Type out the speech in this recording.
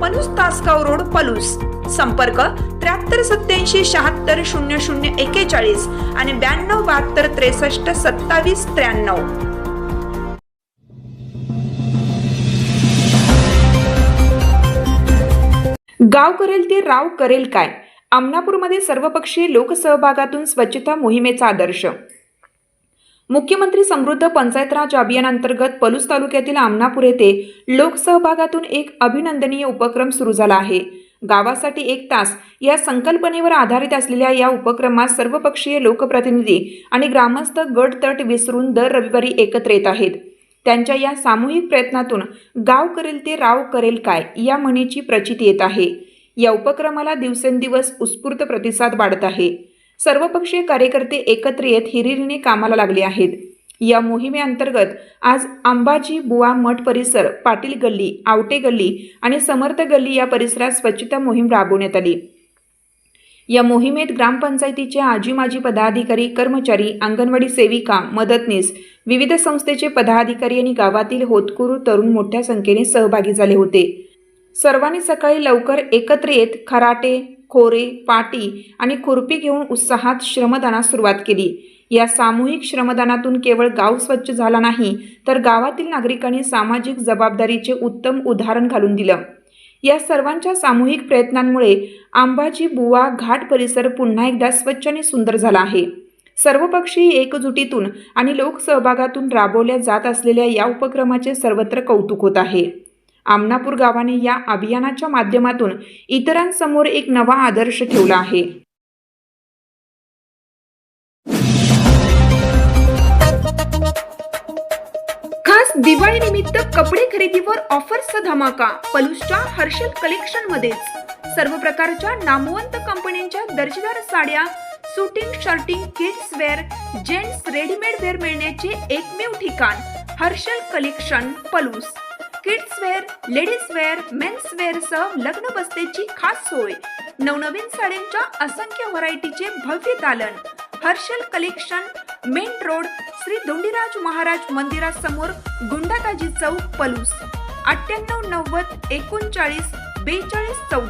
Palus Tasgaon road Palus. संपर्क त्र्याहत्तर सत्याऐंशी शहात्तर शून्य शून्य एकेचाळीस आणि ब्याण्णव बहात्तर त्रेसष्ट सत्तावीस त्र्याण्णव. गाव करेल ते राव करेल काय? आमनापूरमध्ये सर्वपक्षीय लोकसहभागातून स्वच्छता मोहिमेचा आदर्श मुख्यमंत्री समृद्ध पंचायत राज अभियानांतर्गत पलूस तालुक्यातील आमनापूर येथे लोकसहभागातून एक अभिनंदनीय उपक्रम सुरू झाला आहे. गावासाठी एक तास या संकल्पनेवर आधारित असलेल्या या उपक्रमात सर्वपक्षीय लोकप्रतिनिधी आणि ग्रामस्थ गट तट विसरून दर रविवारी एकत्र येत आहेत. त्यांच्या या सामूहिक प्रयत्नातून गाव करेल ते राव करेल काय या म्हणीची प्रचिती येत आहे. या उपक्रमाला दिवसेंदिवस उत्स्फूर्त प्रतिसाद वाढत आहे. सर्वपक्षीय कार्यकर्ते एकत्र येत हिरिरीने कामाला लागले आहेत. या मोहिमेअंतर्गत आज अंबाजी बुवा मठ परिसर पाटील गल्ली आवटे गल्ली आणि समर्थ गल्ली या परिसरात स्वच्छता मोहीम राबवण्यात आली. या मोहिमेत ग्रामपंचायतीचे आजी माजी पदाधिकारी कर्मचारी अंगणवाडी सेविका मदतनीस विविध संस्थेचे पदाधिकारी आणि गावातील होतकुरू तरुण मोठ्या संख्येने सहभागी झाले होते. सर्वांनी सकाळी लवकर एकत्र येत खराटे खोरे पाटी आणि खुरपी घेऊन उत्साहात श्रमदानास सुरुवात केली. या सामूहिक श्रमदानातून केवळ गाव स्वच्छ झाला नाही तर गावातील नागरिकांनी सामाजिक जबाबदारीचे उत्तम उदाहरण घालून दिलं. या सर्वांच्या सामूहिक प्रयत्नांमुळे आंबाजी बुवा घाट परिसर पुन्हा एकदा स्वच्छ आणि सुंदर झाला आहे. सर्वपक्षीय एकजुटीतून आणि लोकसहभागातून राबवल्या जात असलेल्या या उपक्रमाचे सर्वत्र कौतुक होत आहे. आमनापूर गावाने या अभियानाच्या माध्यमातून इतरांसमोर एक नवा आदर्श ठेवला आहे. खास दिवाळी निमित्त कपडे खरेदीवर ऑफर्सचा धमाका पलूसच्या हर्षल कलेक्शन मध्येच. सर्व प्रकारच्या नामवंत कंपन्यांच्या दर्जेदार साड्या suiting shirting kids wear gents readymade wear मिळण्याचे एकमेव ठिकाण Harshal collection Palus. Kids wear ladies wear men's wear सह लग्न बस्तेची खास सोय. नवनवीन साड्यांच्या असंख्य व्हरायटीचे भव्य दालन. Harshal collection main road Shri Dondiraj Maharaj मंदिरासमोर गुंडाताजी चौक पलूस. अठ्ठ्याण्णव नव्वद एकोणचाळीस बेचाळीस चौदा.